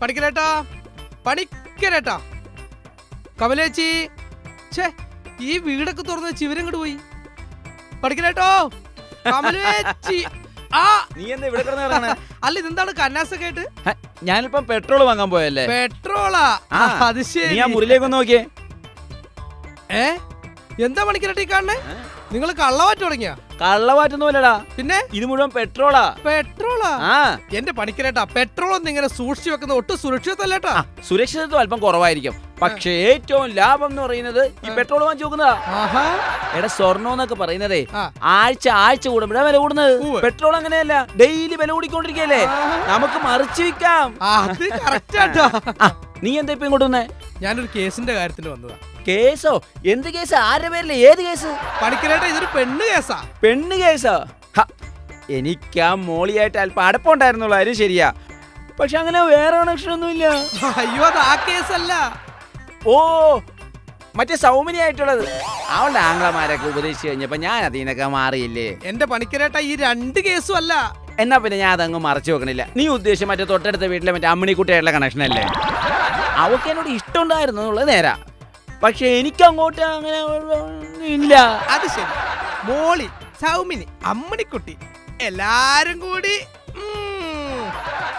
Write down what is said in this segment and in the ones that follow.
പണിക്കരേട്ടാ പണിക്കരേട്ടാ കമലേച്ചി ഛേ ഈ വീടൊക്കെ തുറന്ന് ചിവരങ്ങോട്ട് പോയി. പഠിക്കലേട്ടോ? കമലേച്ചി. ആ. നീ എന്താ ഇവിടെ കിടന്ന് അല്ല ഇതെന്താണ് കന്നാസൊക്കെ ആയിട്ട്? ഞാനിപ്പം പെട്രോൾ വാങ്ങാൻ പോയല്ലേ പെട്രോളാ. ആ, അത് നീ ശരി ഞാൻ മുറിയിലേക്ക് നോക്കിയേ. ഏ? എന്താ മണിക്കരട്ടി കാണേ കാണണേ നിങ്ങൾ കള്ളവാറ്റ് തുടങ്ങിയ? കള്ളവാറ്റൊന്നുമല്ലടാ. പിന്നെ? ഇത് മുഴുവൻ പെട്രോളാ. പെട്രോളാ? ആ. എന്റെ പണിക്കരേട്ടാ പെട്രോൾ ഒന്നും ഇങ്ങനെ സൂക്ഷിച്ചു വെക്കുന്ന ഒട്ടും സുരക്ഷിതല്ലേട്ടാ ആ, സുരക്ഷിതത്വം അല്പം കുറവായിരിക്കും. പക്ഷേ ഏറ്റവും ലാഭം എന്ന് പറയുന്നത് ഈ പെട്രോൾ വാങ്ങിച്ചു നോക്കുന്നതാ എടാ സ്വർണം എന്നൊക്കെ പറയുന്നതേ ആഴ്ച ആഴ്ച കൂടുമ്പോഴാ വില കൂടുന്നത്. പെട്രോൾ അങ്ങനെയല്ല ഡെയിലി വില കൂടിക്കൊണ്ടിരിക്കല്ലേ നമുക്ക് മറിച്ച് വിൽക്കാം. നീ എന്താ ഇപ്പം ഇങ്ങോട്ട് വന്നേ? ഞാനൊരു കേസിന്റെ കാര്യത്തിന് വന്നതാ. കേസോ? എന്ത് കേസ്? ആരുടെ പേരിൽ? ഏത് കേസ്? പണിക്കരേട്ടാ ഇതൊരു പെണ്ണ് കേസാ. പെണ്ണ് കേസോ? എനിക്ക് ആ മോളിയായിട്ട് അല്പം അടപ്പുണ്ടായിരുന്നുള്ളൂ അത് ശരിയാ. പക്ഷെ അങ്ങനെ വേറെ കണക്ഷൻ ഒന്നുമില്ല അയ്യോ അത് ആ കേസല്ല. ഓ മറ്റേ സൗമിനിയായിട്ടുള്ളത്. അവളുടെ ആംഗ്ലമാരൊക്കെ ഉപദേശിച്ചു കഴിഞ്ഞപ്പോ ഞാൻ അതിനൊക്കെ മാറിയില്ലേ? എന്റെ പണിക്കരേട്ട ഈ രണ്ട് കേസും അല്ല. എന്നാ പിന്നെ ഞാൻ അതങ്ങ് മറച്ചു വെക്കണില്ല. നീ ഉദ്ദേശിച്ച മറ്റേ തൊട്ടടുത്ത വീട്ടിലെ മറ്റേ അമ്മിണിക്കുട്ടിയായിട്ടുള്ള കണക്ഷൻ അല്ലേ? അവൾക്ക് എന്നോട് ഇഷ്ടമുണ്ടായിരുന്നു എന്നുള്ളത് നേരാ. പക്ഷെ എനിക്ക് അങ്ങോട്ട് അങ്ങനെ ഇല്ല. അത് ശരി. മോളി സൗമിനി അമ്മണിക്കുട്ടി എല്ലാരും കൂടി ഉം,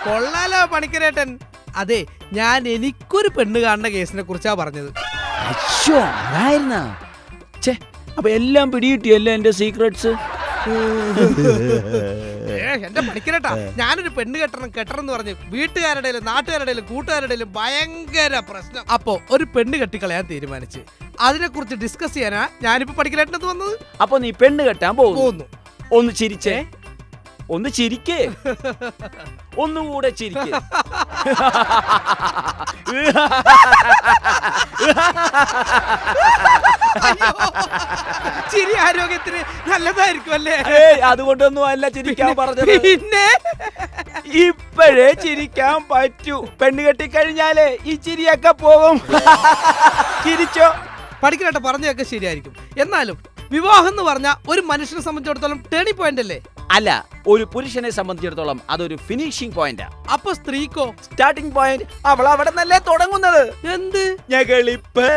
കൊള്ളാലോ പണിക്കരേട്ടൻ. അതെ ഞാൻ എനിക്കൊരു പെണ്ണ് കാണുന്ന കേസിനെ കുറിച്ചാ പറഞ്ഞത്. അയ്യോ അതായിരുന്ന? ഛേ അപ്പൊ എല്ലാം പിടികിട്ടിയല്ലേ എന്റെ സീക്രട്സ് ഏ, എന്റെ പണിക്കരേട്ടാ. ഞാനൊരു പെണ്ണ് കെട്ടണം കെട്ടണം എന്ന് പറഞ്ഞ് വീട്ടുകാരുടെ നാട്ടുകാരുടെ കൂട്ടുകാരുടെ ഭയങ്കര പ്രശ്നം. അപ്പോ ഒരു പെണ്ണ് കെട്ടിക്കളയാൻ തീരുമാനിച്ച്. അതിനെക്കുറിച്ച് ഡിസ്കസ് ചെയ്യാനാ ഞാനിപ്പോ പണിക്കരേട്ടനത് വന്നത്. അപ്പൊ നീ പെണ്ണ് കെട്ടാൻ പോകുന്നു? പോകുന്നു. ഒന്ന് ചിരിച്ചേ. ഒന്ന് ചിരിക്കേ. ഒന്നുകൂടെ ചിരിക്കേ. ചിരി ആരോഗ്യത്തിന് നല്ലതായിരിക്കും അല്ലേ? അതുകൊണ്ടൊന്നും അല്ല ചിരിക്കാൻ പറഞ്ഞത്. പിന്നെ? ഇപ്പോഴേ ചിരിക്കാൻ പറ്റൂ. പെണ്ണ് കെട്ടിക്കഴിഞ്ഞാലേ ഈ ചിരിയൊക്കെ പോകും. ചിരിച്ചോ? പഠിക്കട്ടെ പറഞ്ഞതൊക്കെ ശരിയായിരിക്കും. എന്നാലും വിവാഹം എന്ന് പറഞ്ഞാൽ ഒരു മനുഷ്യനെ സംബന്ധിച്ചിടത്തോളം ടേണി പോയിന്റ് അല്ലേ? അല്ല ഒരു പുരുഷനെ സംബന്ധിച്ചിടത്തോളം അതൊരു ഫിനിഷിംഗ് പോയിന്റ് അപ്പൊ സ്ത്രീക്കോ? സ്റ്റാർട്ടിംഗ് പോയിന്റ് അവൾ അവിടെ നല്ലേ തുടങ്ങുന്നത്. എന്ത്? ഞകളിപ്പ്